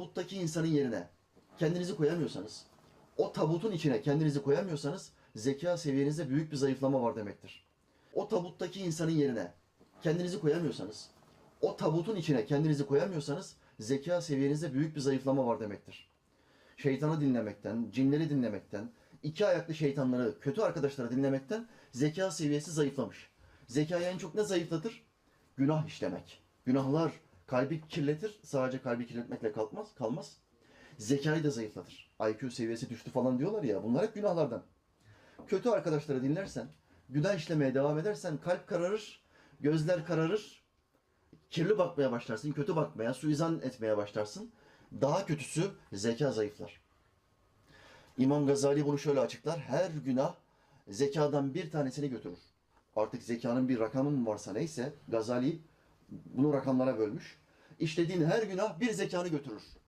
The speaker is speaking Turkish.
tabuttaki insanın yerine kendinizi koyamıyorsanız, o tabutun içine kendinizi koyamıyorsanız zeka seviyenizde büyük bir zayıflama var demektir. O tabuttaki insanın yerine kendinizi koyamıyorsanız, o tabutun içine kendinizi koyamıyorsanız zeka seviyenizde büyük bir zayıflama var demektir. Şeytanı dinlemekten, cinleri dinlemekten, iki ayaklı şeytanları, kötü arkadaşları dinlemekten zeka seviyesi zayıflamış. Zekayı en çok ne zayıflatır? Günah işlemek. Günahlar kalbi kirletir. Sadece kalbi kirletmekle kalmaz. kalmaz. Zekayı da zayıflatır. IQ seviyesi düştü falan diyorlar ya. Bunlar hep günahlardan. Kötü arkadaşları dinlersen, günah işlemeye devam edersen kalp kararır, gözler kararır, kirli bakmaya başlarsın, kötü bakmaya, suizan etmeye başlarsın. Daha kötüsü zeka zayıflar. İmam Gazali bunu şöyle açıklar. Her günah zekadan bir tanesini götürür. Artık zekanın bir rakamı mı varsa neyse Gazali bunu rakamlara bölmüş. İşlediğin her günah bir zekanı götürür.